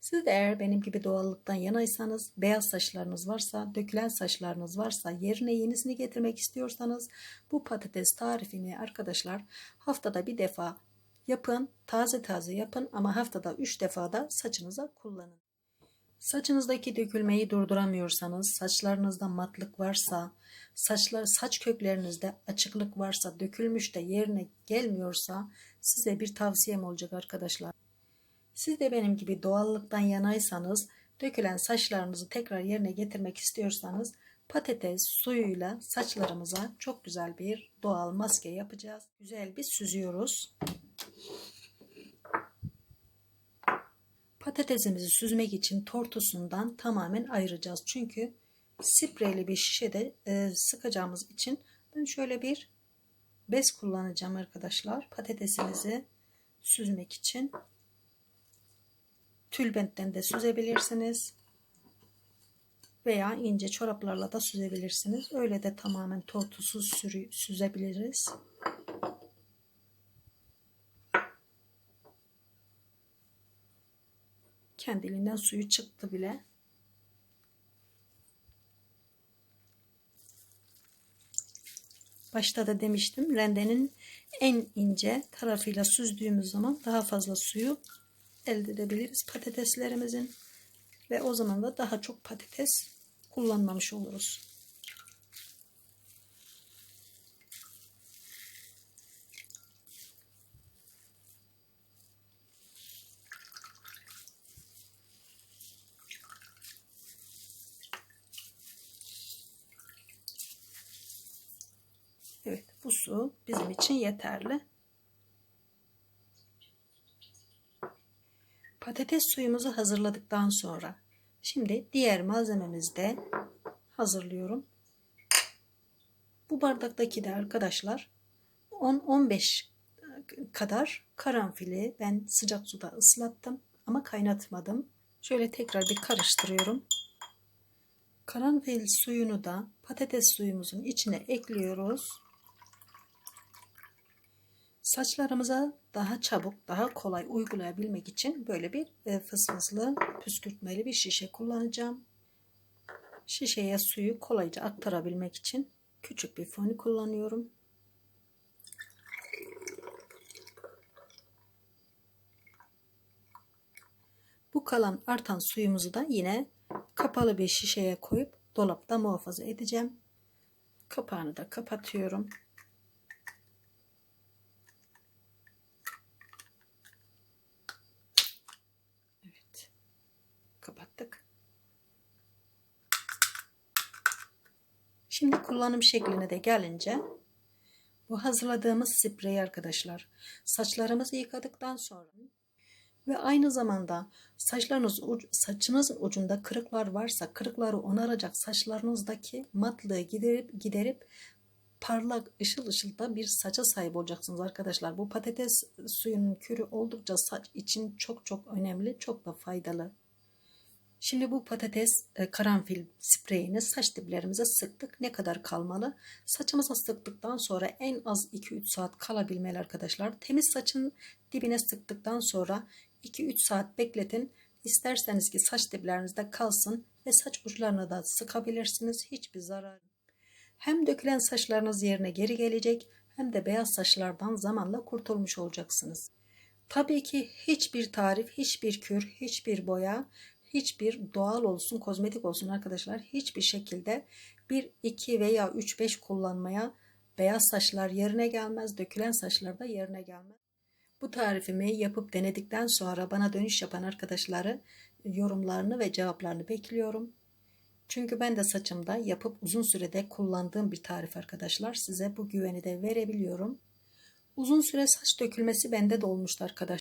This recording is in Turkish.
Siz de eğer benim gibi doğallıktan yanaysanız, beyaz saçlarınız varsa, dökülen saçlarınız varsa, yerine yenisini getirmek istiyorsanız bu patates tarifini arkadaşlar haftada bir defa yapın, taze taze yapın ama haftada 3 defa da saçınıza kullanın. Saçınızdaki dökülmeyi durduramıyorsanız, saçlarınızda matlık varsa, saçlar saç köklerinizde açıklık varsa, dökülmüş de yerine gelmiyorsa size bir tavsiyem olacak arkadaşlar. Siz de benim gibi doğallıktan yanaysanız, dökülen saçlarınızı tekrar yerine getirmek istiyorsanız patates suyuyla saçlarımıza çok güzel bir doğal maske yapacağız. Güzel bir süzüyoruz. Patatesimizi süzmek için tortusundan tamamen ayıracağız. Çünkü spreyli bir şişede e, sıkacağımız için ben şöyle bir bez kullanacağım arkadaşlar. Patatesimizi süzmek için. Tülbentten de süzebilirsiniz. Veya ince çoraplarla da süzebilirsiniz. Öyle de tamamen tortusuz sürü, süzebiliriz. Kendiliğinden suyu çıktı bile. Başta da demiştim rendenin en ince tarafıyla süzdüğümüz zaman daha fazla suyu elde edebiliriz patateslerimizin ve o zaman da daha çok patates kullanmamış oluruz. Evet bu su bizim için yeterli. Patates suyumuzu hazırladıktan sonra şimdi diğer malzememizi de hazırlıyorum. Bu bardaktaki de arkadaşlar 10-15 kadar karanfili ben sıcak suda ıslattım ama kaynatmadım. Şöyle tekrar bir karıştırıyorum. Karanfil suyunu da patates suyumuzun içine ekliyoruz. Saçlarımıza daha çabuk, daha kolay uygulayabilmek için böyle bir e, fısfıslı, püskürtmeli bir şişe kullanacağım. Şişeye suyu kolayca aktarabilmek için küçük bir foni kullanıyorum. Bu kalan artan suyumuzu da yine kapalı bir şişeye koyup dolapta muhafaza edeceğim. Kapağını da kapatıyorum. Evet. Kapattık. Şimdi kullanım şekline de gelince bu hazırladığımız sprey arkadaşlar saçlarımızı yıkadıktan sonra ve aynı zamanda saçlarınız saçınızın ucunda kırıklar varsa kırıkları onaracak saçlarınızdaki matlığı giderip giderip parlak ışıl ışıl da bir saça sahip olacaksınız arkadaşlar. Bu patates suyunun kürü oldukça saç için çok çok önemli, çok da faydalı. Şimdi bu patates e, karanfil spreyini saç diplerimize sıktık. Ne kadar kalmalı? Saçımıza sıktıktan sonra en az 2-3 saat kalabilmeli arkadaşlar. Temiz saçın dibine sıktıktan sonra 2-3 saat bekletin. İsterseniz ki saç diplerinizde kalsın ve saç uçlarına da sıkabilirsiniz. Hiçbir zarar. Hem dökülen saçlarınız yerine geri gelecek hem de beyaz saçlardan zamanla kurtulmuş olacaksınız. Tabii ki hiçbir tarif, hiçbir kür, hiçbir boya, hiçbir doğal olsun, kozmetik olsun arkadaşlar hiçbir şekilde 1, 2 veya 3, 5 kullanmaya beyaz saçlar yerine gelmez, dökülen saçlar da yerine gelmez. Bu tarifimi yapıp denedikten sonra bana dönüş yapan arkadaşları yorumlarını ve cevaplarını bekliyorum. Çünkü ben de saçımda yapıp uzun sürede kullandığım bir tarif arkadaşlar. Size bu güveni de verebiliyorum. Uzun süre saç dökülmesi bende de olmuştu arkadaşlar.